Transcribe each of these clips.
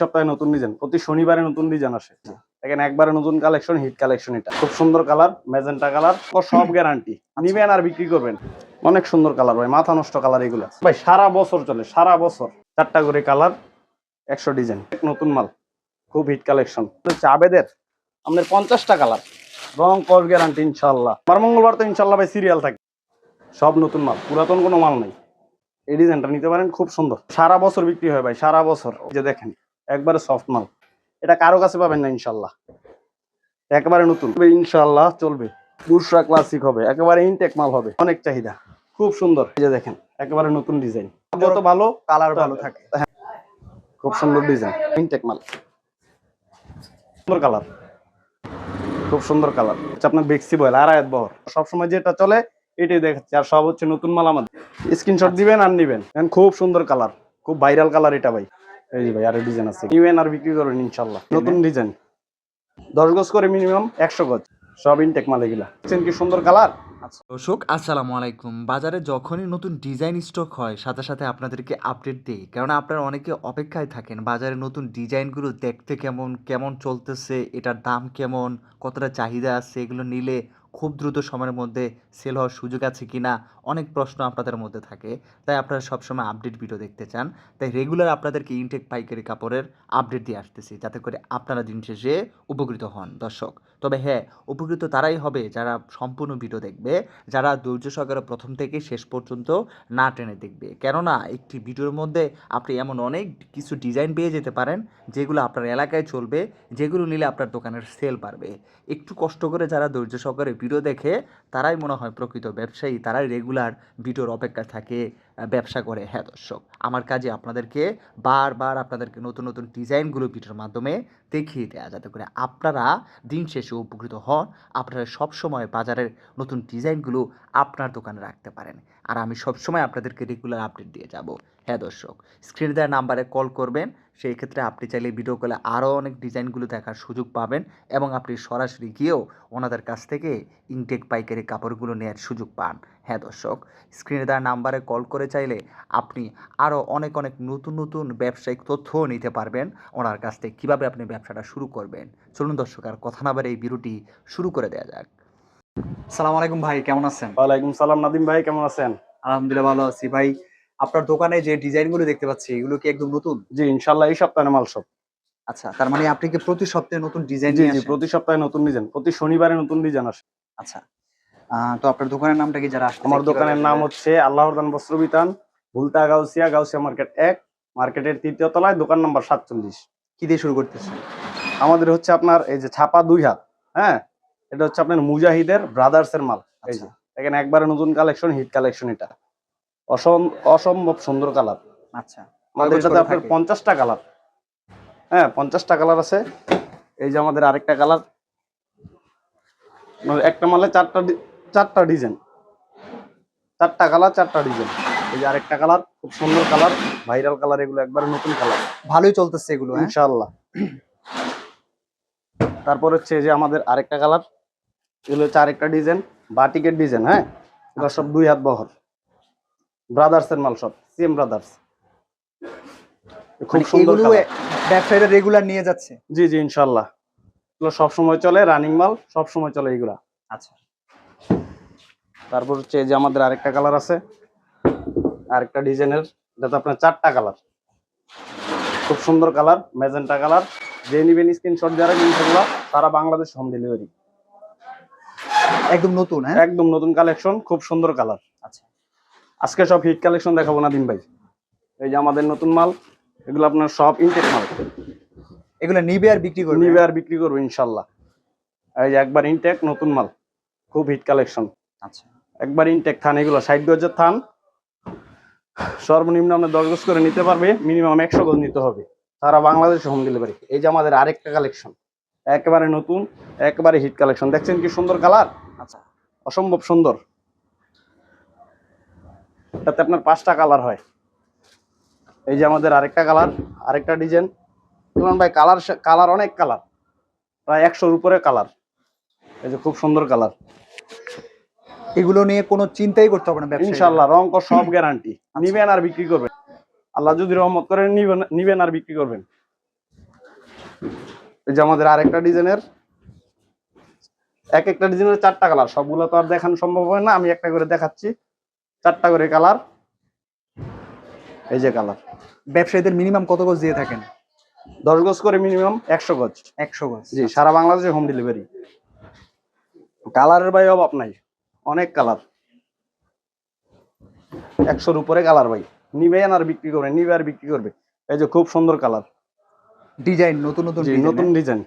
সপ্তাহে নতুন ডিজাইন প্রতি শনিবারে নতুন ডিজাইন আসে। এখানে একবারে নতুন কালেকশন হিট কালেকশন এটা। খুব সুন্দর কালার ম্যাজেন্টা কালার ও সব গ্যারান্টি নিবেন আর বিক্রি করবেন। অনেক সুন্দর কালার ভাই মাথা নষ্ট কালার এগুলো। ভাই সারা বছর চলে সারা বছর। চারটা করে কালার একশো ডিজাইন নতুন মাল খুব হিট কালেকশন হচ্ছে আবেদের আমাদের পঞ্চাশটা কালার রং কস গ্যারান্টি ইনশাল্লাহ আমার মঙ্গলবার তো ইনশাল্লাহ ভাই সিরিয়াল থাকে। সব নতুন মাল পুরাতন কোনো মাল নেই। এই ডিজাইনটা নিতে পারেন খুব সুন্দর। সারা বছর বিক্রি হয় ভাই সারা বছর। যে দেখেন একবারে সফট মাল। এটা কারও কাছে পাবেন না ইনশাল্লাহ। একেবারে নতুন। ইনশাল্লাহ চলবে। দুশরা ক্লাসিক হবে। একেবারে ইনটেক মাল হবে। অনেক চাহিদা। খুব সুন্দর। এই যে দেখেন একেবারে নতুন ডিজাইন যত ভালো কালার ভালো থাকে। খুব সুন্দর ডিজাইন ইনটেক মাল। সুন্দর কালার খুব সুন্দর কালার আপনার বেক্সি বয়েল আড়ায়াত বহর। সবসময় যেটা চলে এটাই দেখাচ্ছি। আর সব হচ্ছে নতুন মাল আমাদের। স্ক্রিনশট দিবেন আর নিবেন। খুব সুন্দর কালার খুব ভাইরাল কালার এটা ভাই। এই যে ভাই আরও ডিজাইন আছে। আর বিক্রি করবেন ইনশাল্লাহ নতুন ডিজাইন দশ গজ করে মিনিমাম একশো গজ। সব ইনটেক মাল এগুলা। কি সুন্দর কালার দর্শক আসসালামু আলাইকুম। বাজারে যখনই নতুন ডিজাইন স্টক হয় সাথে সাথে আপনাদেরকে আপডেট দিই। কারণ আপনারা অনেকে অপেক্ষায় থাকেন বাজারে নতুন ডিজাইনগুলো দেখতে কেমন কেমন চলতেছে এটার দাম কেমন কতটা চাহিদা আছে এগুলো নিলে খুব দ্রুত সময়ের মধ্যে সেল হওয়ার সুযোগ আছে কি না অনেক প্রশ্ন আপনাদের মধ্যে থাকে। তাই আপনারা সবসময় আপডেট ভিডিও দেখতে চান। তাই রেগুলার আপনাদেরকে ইনটেক পাইকারি কাপড়ের আপডেট দিয়ে আসতেছি, যাতে করে আপনারা দিন শেষে উপকৃত হন। দর্শক, তবে হ্যাঁ উপকৃত তারাই হবে যারা সম্পূর্ণ ভিডিও দেখবে, যারা ধৈর্য সহকারে প্রথম থেকে শেষ পর্যন্ত না টেনে দেখবে। কেননা, একটি ভিডিওর মধ্যে আপনি এমন অনেক কিছু ডিজাইন পেয়ে যেতে পারেন, যেগুলো আপনার এলাকায় চলবে, যেগুলো নিলে আপনার দোকানের সেল বাড়বে। একটু কষ্ট করে যারা ধৈর্য সহকারে ভিডিও দেখে তারাই মনে হয় প্রকৃত ব্যবসায়ী, তারাই রেগুলার ভিডিওর অপেক্ষা থাকে ব্যবসা করে। হ্যাঁ দর্শক, আমার কাজে আপনাদেরকে বারবার আপনাদেরকে নতুন নতুন ডিজাইনগুলো ভিডিওর মাধ্যমে দেখিয়ে দেওয়া যাতে করে আপনারা দিন শেষে উপকৃত হন, আপনারা সবসময় বাজারের নতুন ডিজাইনগুলো আপনার দোকানে রাখতে পারেন। আর আমি সবসময় আপনাদেরকে রেগুলার আপডেট দিয়ে যাব। হ্যাঁ দর্শক স্ক্রিনে দেওয়া নাম্বারে কল করবেন সেই ক্ষেত্রে আপনি চাইলে ভিডিও কলে আরও অনেক ডিজাইনগুলো দেখার সুযোগ পাবেন এবং আপনি সরাসরি গিয়েও ওনাদের কাছ থেকে ইনটেক পাইকারি কাপড়গুলো নেওয়ার সুযোগ পান। হ্যাঁ দর্শক স্ক্রিনে দেওয়া নাম্বারে কল করে চাইলে আপনি আরও অনেক অনেক নতুন নতুন ব্যবসায়িক তথ্যও নিতে পারবেন ওনার কাছ থেকে কীভাবে আপনি ব্যবসাটা শুরু করবেন। চলুন দর্শক আর কথা না এই ভিডিওটি শুরু করে দেওয়া যাক। সালাম আলাইকুম ভাই কেমন আছেন? ওয়ালাইকুম সালাম নাদিম ভাই কেমন আছেন? আলহামদুলিল্লাহ ভালো আছি। ভাই আপনার দোকানে যে ডিজাইনগুলো দেখতে পাচ্ছি এগুলো কি একদম নতুন? জি ইনশাল্লাহ এই সপ্তাহে মাল সব। আচ্ছা তার মানে আপনি কি প্রতি সপ্তাহে নতুন ডিজাইন জি জি প্রতি সপ্তাহে নতুন ডিজাইন প্রতি শনিবারে নতুন ডিজাইন আসে। আচ্ছা তো আপনার দোকানের নামটা কি যারা আসতে আমার দোকানের নাম হচ্ছে আল্লাহর দান বস্ত্র বিতান ভুলতা গাউসিয়া গাউসিয়া মার্কেট এক মার্কেটের তৃতীয় তলায় দোকান নাম্বার সাতচল্লিশ। কি দিয়ে শুরু করতেছেন? আমাদের হচ্ছে আপনার এই যে ছাপা দুই হাত হ্যাঁ? এটা হচ্ছে আপনার মুজাহিদের ব্রাদার্স এর মাল যে। আচ্ছা। এখানে একবারে নতুন কালেকশন হিট কালেকশন এটা। অসম্ভব সুন্দর কালার। আচ্ছা। আমাদের আপনার পঞ্চাশটা কালার। হ্যাঁ পঞ্চাশটা কালার আছে। এই যে আমাদের আরেকটা কালার। একটা মালে চারটা চারটা ডিজাইন। চারটা কালার চারটা ডিজাইন। এই যে আরেকটা কালার খুব সুন্দর কালার। ভাইরাল কালার এগুলো একবারে নতুন কালার। ভালোই চলতেছে এগুলো হ্যাঁ? ইনশাআল্লাহ। তারপর হচ্ছে এই যে আমাদের আরেকটা কালার। এগুলো হচ্ছে আরেকটা ডিজাইন বাটিকের ডিজাইন হ্যাঁ? এগুলো সব দুই হাত বহর। ব্রাদার্স এর মাল সব সিএম ব্রাদার্স খুব মানে সুন্দর। ব্যবসায়ীরা রেগুলার নিয়ে যাচ্ছে? জি জি ইনশাল্লাহ এগুলো সব সময় চলে রানিং মাল সব সময় চলে এগুলা। আচ্ছা। তারপর হচ্ছে যে আমাদের আরেকটা কালার আছে আরেকটা ডিজাইনের যাতে আপনার চারটা কালার খুব সুন্দর কালার ম্যাজেন্টা কালার যে নিবেন স্ক্রিনশট যারা ইনশাল্লাহ তারা বাংলাদেশ হোম ডেলিভারি একদম নতুন হ্যাঁ? একদম নতুন কালেকশন খুব সুন্দর কালার আজকে সব হিট কালেকশন দেখাবো না দিন ভাই। এই যে আমাদের নতুন মাল এগুলো আপনার সব ইনটেক মাল। এগুলো নিবে আর বিক্রি করবে? নিবে আর বিক্রি করব ইনশাল্লাহ। এই যে একবার ইনটেক নতুন মাল। খুব হিট কালেকশন আচ্ছা। একবার ইনটেক থান এগুলো ষাট গজের থান। সর্বনিম্ন আপনার দশ গজ করে নিতে পারবে মিনিমাম একশো গজ নিতে হবে। সারা বাংলাদেশ হোম ডেলিভারি এই যে আমাদের আরেকটা কালেকশন একেবারে নতুন একেবারে হিট কালেকশন দেখছেন কি সুন্দর কালার আচ্ছা। অসম্ভব সুন্দর। তাতে আপনার পাঁচটা কালার হয়। এই যে আমাদের আরেকটা কালার আরেকটা ডিজাইন দেখুন ভাই কালার কালার অনেক কালার প্রায় একশোর উপরে কালার এই যে খুব সুন্দর কালার এগুলো নিয়ে কোনো চিন্তাই করতে হবে না। ইনশাল্লাহ রং কর সব গ্যারান্টি নিবেন আর বিক্রি করবেন। আল্লাহ যদি রহমত করেন নিবেন নিবেন আর বিক্রি করবেন। এই যে আমাদের আরেকটা ডিজাইনের এক একটা ডিজাইনের চারটা কালার সবগুলো তো আর দেখানো সম্ভব হয় না। আমি একটা করে দেখাচ্ছি। চারটা করে কালার। এই যে কালার। ব্যবসায়ীদের মিনিমাম কত গজ দিয়ে থাকেন? দশ গজ করে মিনিমাম একশো গজ। একশো গজ। জি সারা বাংলাদেশে হোম ডেলিভারি কালারের ভাই অভাব নাই। অনেক কালার। একশোর উপরে কালার ভাই। নিবে আর বিক্রি করবে নিবে আর বিক্রি করবে। এই যে খুব সুন্দর কালার। ডিজাইন নতুন নতুন নতুন হ্যাঁ? ডিজাইন।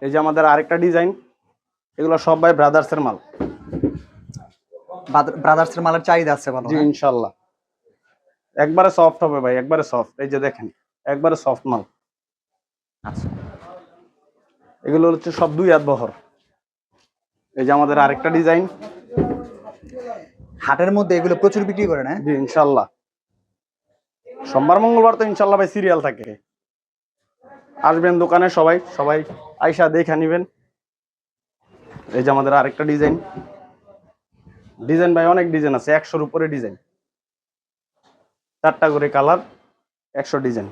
এই যে আমাদের আরেকটা ডিজাইন। এগুলো সব ভাই ব্রাদার্সের মাল। ব্রাদার্সের মালের চাহিদা আছে ভালো জি হ্যাঁ? ইনশাল্লাহ। একবারে সফট হবে ভাই একবারে সফট এই যে দেখেন একবারে সফট মাল। আচ্ছা। এগুলো হচ্ছে সব দুই হাত বহর। এই যে আমাদের আরেকটা ডিজাইন। হাটের মধ্যে এগুলো প্রচুর বিক্রি করে হ্যাঁ? জি ইনশাল্লাহ। সোমবার মঙ্গলবার তো ইনশাল্লাহ ভাই সিরিয়াল থাকে। আসবেন দোকানে সবাই সবাই আইসা দেখে নিবেন। এই যে আমাদের আরেকটা ডিজাইন। ডিজাইন ভাই অনেক ডিজাইন আছে একশোর উপরে ডিজাইন। চারটা করে কালার একশো ডিজাইন।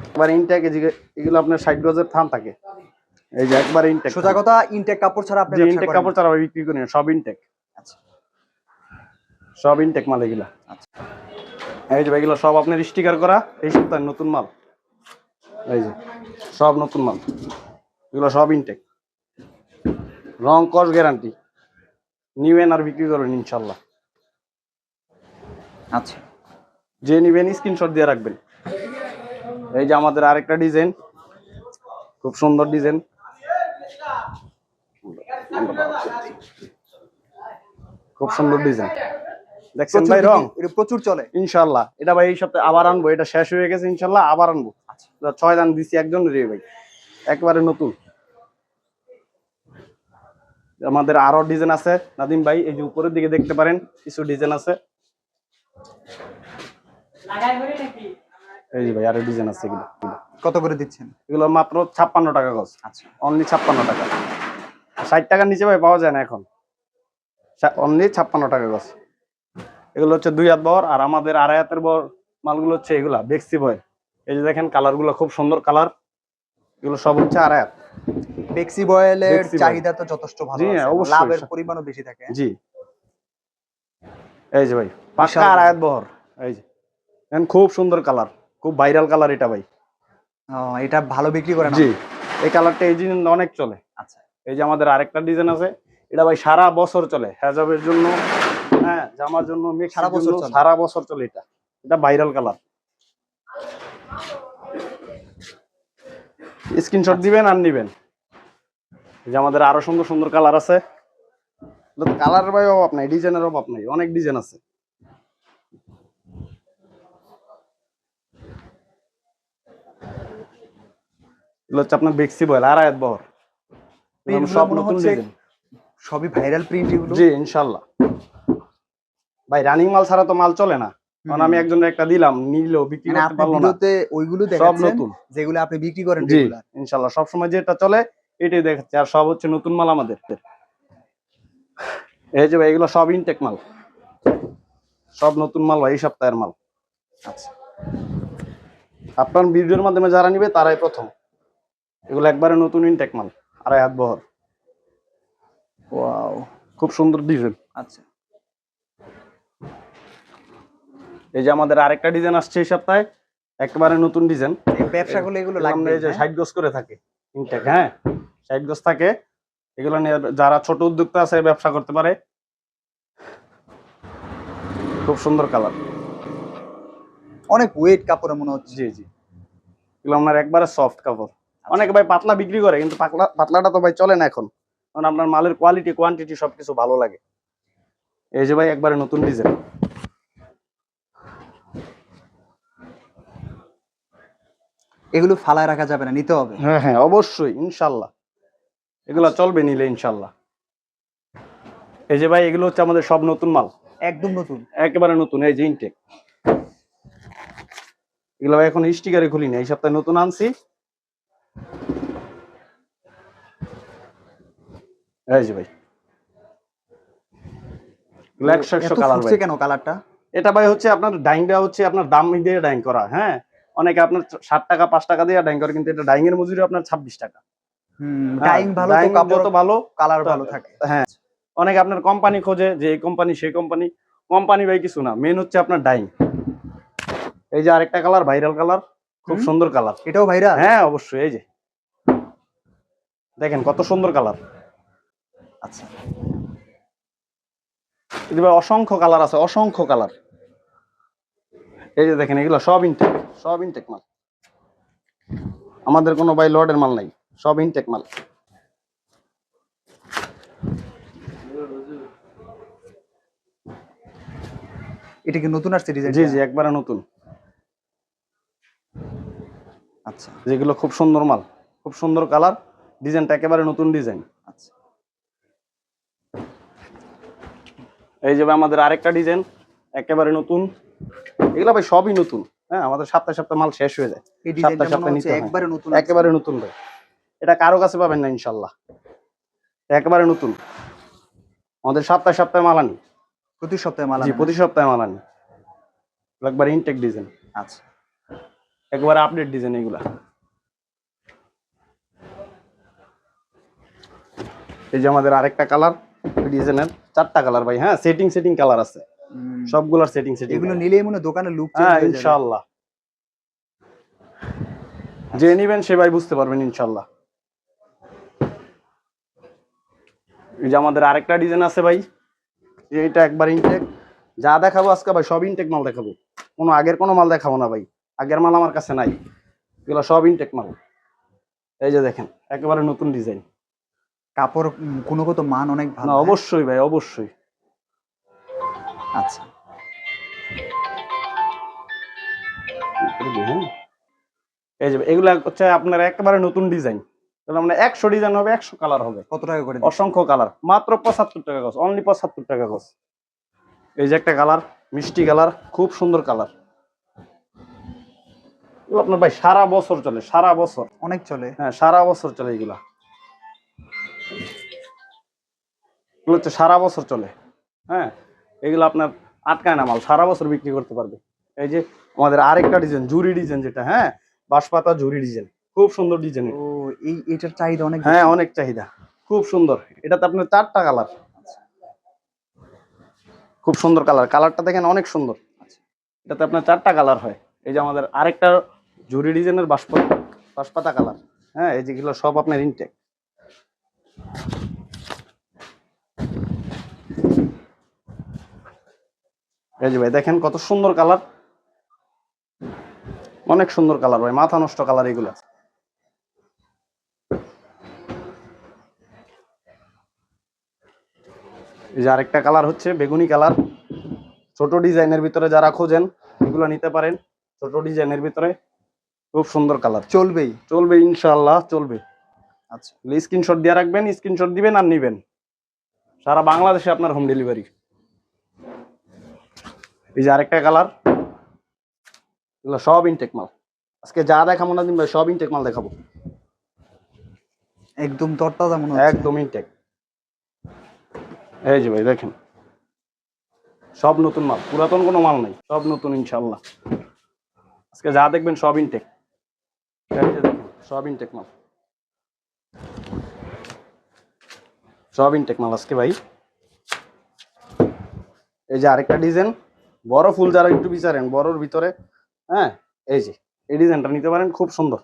একবার ইনটেক এগুলো আপনার ষাট গজের থান থাকে। এই যে একবার ইনটেক সোজা কথা ইনটেক কাপড় ছাড়া আপনি ইনটেক কাপড় ছাড়া বিক্রি করি সব ইনটেক আচ্ছা। সব ইনটেক মাল এগুলা। আচ্ছা। এই যে এগুলো সব আপনার স্টিকার করা এই সপ্তাহের নতুন মাল। এই যে সব নতুন মাল। এগুলো সব ইনটেক রং কস গ্যারান্টি নিবেন আর বিক্রি করবেন ইনশাল্লাহ আচ্ছা। যে নিবেন স্ক্রিনশট দিয়ে রাখবেন। এই যে আমাদের আরেকটা ডিজাইন খুব সুন্দর ডিজাইন খুব সুন্দর ডিজাইন দেখছেন ভাই রং? এটা প্রচুর চলে। ইনশাল্লাহ এটা ভাই এই সপ্তাহে আবার আনব এটা শেষ হয়ে গেছে ইনশাল্লাহ আবার আনব। এটা ছয় দান দিছি একজন রে ভাই। একবারে নতুন। আমাদের আরও ডিজাইন আছে। নাদিম ভাই এই যে উপরের দিকে দেখতে পারেন কিছু ডিজাইন আছে। এই যে ভাই আরও ডিজাইন আছে এগুলো। কত করে দিচ্ছেন? এগুলো মাত্র ছাপ্পান্ন টাকা গজ। আচ্ছা। অনলি ছাপ্পান্ন টাকা। ষাট টাকার নিচে ভাই পাওয়া যায় না এখন। অনলি ছাপ্পান্ন টাকা গজ। এগুলো হচ্ছে দুই হাত বর আর আমাদের আড়াই হাতের বর মালগুলো হচ্ছে এগুলা বেক্সি বয় এই যে দেখেন কালারগুলো খুব সুন্দর কালার এগুলো সব হচ্ছে আড়াই হাত। বেক্সি বয়েলের চাহিদা তো যথেষ্ট ভালো আছে, লাভের পরিমাণও বেশি থাকে। জি। এই যে ভাই আড়াই হাত বহর এই যে দেখেন খুব সুন্দর কালার খুব ভাইরাল কালার এটা ভাই। ও, এটা ভালো বিক্রি করেন জি এই কালারটা এই জিনিস অনেক চলে। আচ্ছা। এই যে আমাদের আরেকটা ডিজাইন আছে এটা ভাই সারা বছর চলে হেজাবের জন্য হ্যাঁ জামার জন্য সারা বছর। সারা বছর চলে এটা। এটা ভাইরাল কালার। স্ক্রিনশট দিবেন আর নিবেন। যে আমাদের আরও সুন্দর সুন্দর কালার আছে। কালারের ভাই অভাব নাই ডিজাইনের অভাব নাই অনেক ডিজাইন আছে। হচ্ছে আপনার বেক্সি বয়েল আড়ায়াত বহর। এগুলো এগুলো সব নতুন ডিজাইন। সবই ভাইরাল প্রিন্ট এগুলো। জি ইনশাল্লাহ। ভাই রানিং মাল ছাড়া তো মাল চলে না। কারণ আমি একজন একটা দিলাম নিল বিক্রি মানে করতে আপনি পারল না। ওইগুলো সব নতুন। যেগুলো আপনি বিক্রি করেন জি। ইনশাল্লাহ। সব সময় যেটা চলে এটাই দেখাচ্ছে। আর সব হচ্ছে নতুন মাল আমাদের। এই যে ভাই এগুলো সব ইনটেক মাল। সব নতুন মাল ভাই এই সপ্তাহের মাল। আচ্ছা। আপনার ভিডিওর মাধ্যমে যারা নিবে তারাই প্রথম। এগুলো একবারে নতুন ইনটেক মাল। আড়াই হাত বহর। ওয়াও। খুব সুন্দর ডিজাইন। আচ্ছা। এই যে আমাদের আরেকটা ডিজাইন আসছে এই সপ্তাহে একেবারে নতুন ডিজাইন। এই ব্যবসা করলে এগুলো এগুলো লাগবে এই যে হ্যাঁ? ষাট গজ করে থাকে ইনটেক হ্যাঁ? ষাট গজ থাকে এগুলো নিয়ে যারা ছোট উদ্যোক্তা আছে ব্যবসা করতে পারে। খুব সুন্দর কালার। অনেক ওয়েট কাপড়ে মনে হচ্ছে। জি জি। এগুলো আপনার একবারে সফট কাপড়। অনেক ভাই পাতলা বিক্রি করে কিন্তু পাতলা পাতলাটা তো ভাই চলে না এখন। কারণ আপনার মালের কোয়ালিটি কোয়ান্টিটি সবকিছু ভালো লাগে। এই যে ভাই একবারে নতুন ডিজাইন। এগুলো ফালায় রাখা যাবে না নিতে হবে। হ্যাঁ হ্যাঁ অবশ্যই ইনশাল্লাহ। এগুলো চলবে নিলে ইনশাল্লাহ। এই যে ভাই এগুলো হচ্ছে আমাদের সব নতুন মাল। একদম নতুন। একেবারে নতুন এই যে ইনটেক এগুলো ভাই এখন স্টিকারে খুলিনি এই সপ্তাহে নতুন আনছি। এই যে ভাই। একশো একশো কালার ভাই। কেন কালারটা এটা ভাই হচ্ছে আপনার ডাইংটা হচ্ছে আপনার দাম দিয়ে ডাইং করা হ্যাঁ? অনেকে আপনার ষাট টাকা পাঁচ টাকা দিয়ে ডাইং করে কিন্তু এটা ডাইং এর মজুরি আপনার ছাব্বিশ টাকা। হুম হ্যাঁ, ভালো কাপড় যত ভালো কালার ভালো থাকে। হ্যাঁ অনেকে আপনার কোম্পানি খোঁজে যে এই কোম্পানি সেই কোম্পানি কোম্পানি ভাই কিছু না মেন হচ্ছে আপনার ডাইং এই যে আরেকটা কালার ভাইরাল কালার খুব সুন্দর কালার এটাও ভাইরা হ্যাঁ অবশ্যই এই যে। দেখেন কত সুন্দর কালার আচ্ছা। অসংখ্য কালার আছে অসংখ্য কালার এই যে দেখেন এগুলো সব ইনটেক সব ইনটেক মাল। আমাদের কোনো ভাই লর্ডের মাল নাই সব ইনটেক মাল। এটা কি নতুন আসছে ডিজাইন জি জি একবারে নতুন। আচ্ছা। যেগুলো খুব সুন্দর মাল খুব সুন্দর কালার ডিজাইনটা একেবারে নতুন ডিজাইন। আচ্ছা। এই যে আমাদের আরেকটা ডিজাইন একেবারে নতুন। এগুলো ভাই সবই নতুন। হ্যাঁ আমাদের সপ্তাহে সপ্তাহে মাল শেষ হয়ে যায়। এই সপ্তাহে নিতে একবারে নতুন একেবারে নতুন ভাই। এটা কারও কাছে পাবেন না ইনশাল্লাহ একেবারে নতুন। আমাদের সপ্তাহে সপ্তাহে মাল আনি। প্রতি সপ্তাহে মাল প্রতি সপ্তাহে মাল আনি। একবার ইনটেক ডিজাইন আচ্ছা। একবারে আপডেট ডিজাইন এগুলা। এই যে আমাদের আরেকটা কালার ডিজাইনের চারটা কালার ভাই। হ্যাঁ সেটিং সেটিং কালার আছে। সবগুলোর সেটিং সেটিং এগুলো নিলেই মনে দোকানে লুক হ্যাঁ ইনশাআল্লাহ। যে নিবেন সে ভাই বুঝতে পারবেন ইনশাআল্লাহ। এই যে আমাদের আরেকটা ডিজাইন আছে ভাই। এইটা একবার ইনটেক যা দেখাবো আজকে ভাই সব ইনটেক মাল দেখাবো। কোনো আগের কোনো মাল দেখাবো না ভাই। আগের মাল আমার কাছে নাই। এগুলো সব ইনটেক মাল। এই যে দেখেন একেবারে নতুন ডিজাইন কাপড় গুণগত মান অনেক ভালো হ্যাঁ? অবশ্যই ভাই অবশ্যই। আচ্ছা। হ্যাঁ। এই যে এগুলা হচ্ছে আপনার একেবারে নতুন ডিজাইন। মানে একশো ডিজাইন হবে একশো কালার হবে। কত টাকা করে অসংখ্য কালার মাত্র পঁচাত্তর টাকা গছ অনলি পঁচাত্তর টাকা গছ এই যে একটা কালার মিষ্টি কালার খুব সুন্দর কালার। আপনার ভাই সারা বছর চলে সারা বছর। অনেক চলে। হ্যাঁ সারা বছর চলে এগুলা। এগুলো হচ্ছে সারা বছর চলে। হ্যাঁ? এগুলো আপনার আটকায় না মাল সারা বছর বিক্রি করতে পারবে। এই যে আমাদের আরেকটা ডিজাইন জুরি ডিজাইন যেটা হ্যাঁ? বাঁশপাতা জুরি ডিজাইন খুব সুন্দর ডিজাইন ও এই এটার চাহিদা অনেক হ্যাঁ অনেক চাহিদা খুব সুন্দর। এটাতে আপনার চারটা কালার খুব সুন্দর কালার কালারটা দেখেন অনেক সুন্দর। এটাতে আপনার চারটা কালার হয়। এই যে আমাদের আরেকটা জুরি ডিজাইনের বাঁশপাতা বাঁশপাতা কালার হ্যাঁ এই যেগুলো সব আপনার ইনটেক এই যে ভাই দেখেন কত সুন্দর কালার। অনেক সুন্দর কালার ভাই মাথা নষ্ট কালার এগুলো এই যে আরেকটা কালার হচ্ছে বেগুনি কালার। ছোট ডিজাইনের ভিতরে যারা খোঁজেন এগুলো নিতে পারেন। ছোট ডিজাইনের ভিতরে খুব সুন্দর কালার। চলবেই। চলবে ইনশাআল্লাহ চলবে। আচ্ছা। স্ক্রিনশট দিয়ে রাখবেন স্ক্রিনশট দিবেন আর নিবেন। সারা বাংলাদেশে আপনার হোম ডেলিভারি এই যে আরেকটা কালার। এগুলো সব ইনটেক মাল। আজকে যা দেখাবো না দিন ভাই সব ইনটেক মাল দেখাবো। একদম তরতাজা মনে একদম ইনটেক এই যে ভাই দেখেন। সব নতুন মাল পুরাতন কোনো মাল নাই সব নতুন ইনশাল্লাহ আজকে যা দেখবেন সব ইনটেক সব ইনটেক মাল। সব ইনটেক মাল আজকে ভাই। এই যে আরেকটা ডিজাইন। বড় ফুল যারা একটু বিচারেন বড়র ভিতরে হ্যাঁ এই যে এই ডিজাইনটা নিতে পারেন খুব সুন্দর।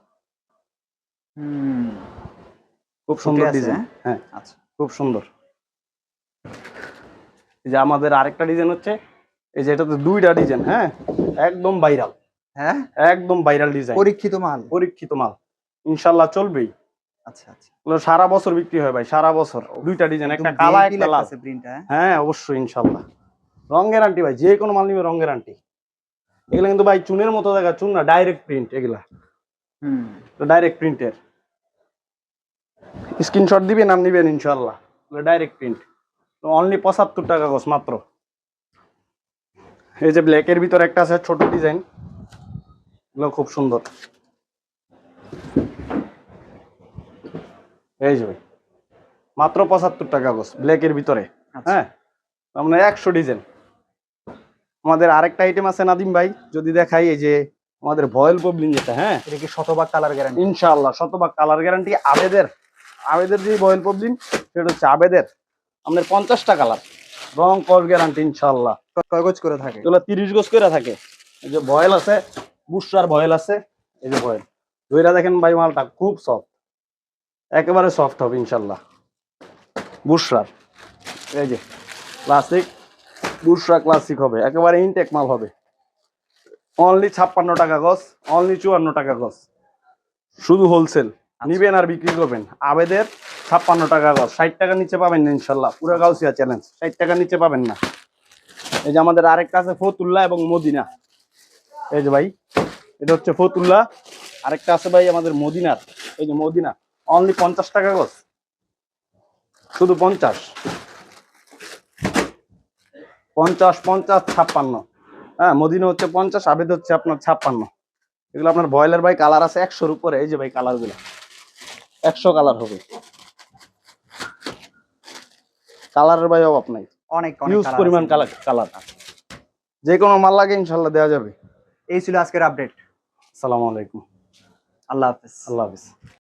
খুব সুন্দর ডিজাইন হ্যাঁ? আচ্ছা। খুব সুন্দর। এই যে আমাদের আরেকটা ডিজাইন হচ্ছে এই যে এটাতে দুইটা ডিজাইন হ্যাঁ একদম ভাইরাল। হ্যাঁ? একদম ভাইরাল ডিজাইন। পরীক্ষিত মাল। পরীক্ষিত মাল। ইনশাল্লাহ চলবেই। আচ্ছা আচ্ছা। সারা বছর বিক্রি হয় ভাই সারা বছর। দুইটা ডিজাইন একটা কালা একটা লাল। হ্যাঁ? হ্যাঁ অবশ্যই ইনশাল্লাহ। রং গ্যারান্টি ভাই যে কোনো মাল নিবে রং গ্যারান্টি এগুলো কিন্তু ভাই চুনের মতো দেখা চুন না ডাইরেক্ট প্রিন্ট এগুলা। হুম। ডাইরেক্ট প্রিন্টের স্ক্রিনশট দিবেন আর নিবেন ইনশাল্লাহ ডাইরেক্ট প্রিন্ট অনলি পঁচাত্তর টাকা গছ মাত্র। এই যে ব্ল্যাকের ভিতরে একটা আছে ছোট ডিজাইন এগুলো খুব সুন্দর। এই যে ভাই মাত্র পঁচাত্তর টাকা গছ ব্ল্যাকের ভিতরে। আচ্ছা। হ্যাঁ? আমরা একশো ডিজাইন আমাদের আরেকটা আইটেম আছে নাদিম ভাই যদি দেখাই এই যে আমাদের ভয়েল পবলিন যেটা হ্যাঁ? এটা কি শতভাগ কালার গ্যারান্টি ইনশাআল্লাহ শতভাগ কালার গ্যারান্টি আবেদের আবেদের যে ভয়েল পবলিন সেটা হচ্ছে আবেদের। আমাদের পঞ্চাশটা কালার রং কর গ্যারান্টি ইনশাআল্লাহ। কয় করে থাকে? এগুলো তিরিশ গোজ করে থাকে। এই যে ভয়েল আছে বুসার ভয়েল আছে এই যে ভয়েল। দইরা দেখেন ভাই মালটা খুব সফট একেবারে সফট হবে ইনশাল্লাহ বুসরার এই যে ক্লাসিক বুসরা ক্লাসিক হবে। একেবারে ইনটেক মাল হবে। অনলি ছাপ্পান্ন টাকা গজ অনলি চুয়ান্ন টাকা গজ। শুধু হোলসেল নিবেন আর বিক্রি করবেন। আবেদের ছাপ্পান্ন টাকা গজ। ষাট টাকার নিচে পাবেন না ইনশাল্লাহ। পুরো গাউসিয়া চ্যালেঞ্জ ষাট টাকার নিচে পাবেন না। এই যে আমাদের আরেকটা আছে ফতুল্লাহ এবং মদিনা। এই যে ভাই এটা হচ্ছে ফতুল্লাহ আরেকটা আছে ভাই আমাদের মদিনার। এই যে মদিনা। অনলি পঞ্চাশ টাকা গজ। শুধু পঞ্চাশ। পঞ্চাশ পঞ্চাশ ছাপ্পান্ন। হ্যাঁ মদিনা হচ্ছে পঞ্চাশ আবেদ হচ্ছে আপনার ছাপ্পান্ন। এগুলো আপনার বয়লার ভাই কালার আছে একশোর উপরে এই যে ভাই কালারগুলো। একশো কালার হবে। কালারের ভাই অভাব নাই। অনেক অনেক ইউজ পরিমাণ কালার কালার যে কোনো মাল লাগে ইনশাল্লাহ দেওয়া যাবে। এই ছিল আজকের আপডেট আসসালামু আলাইকুম। আল্লাহ হাফিজ। আল্লাহ হাফিজ।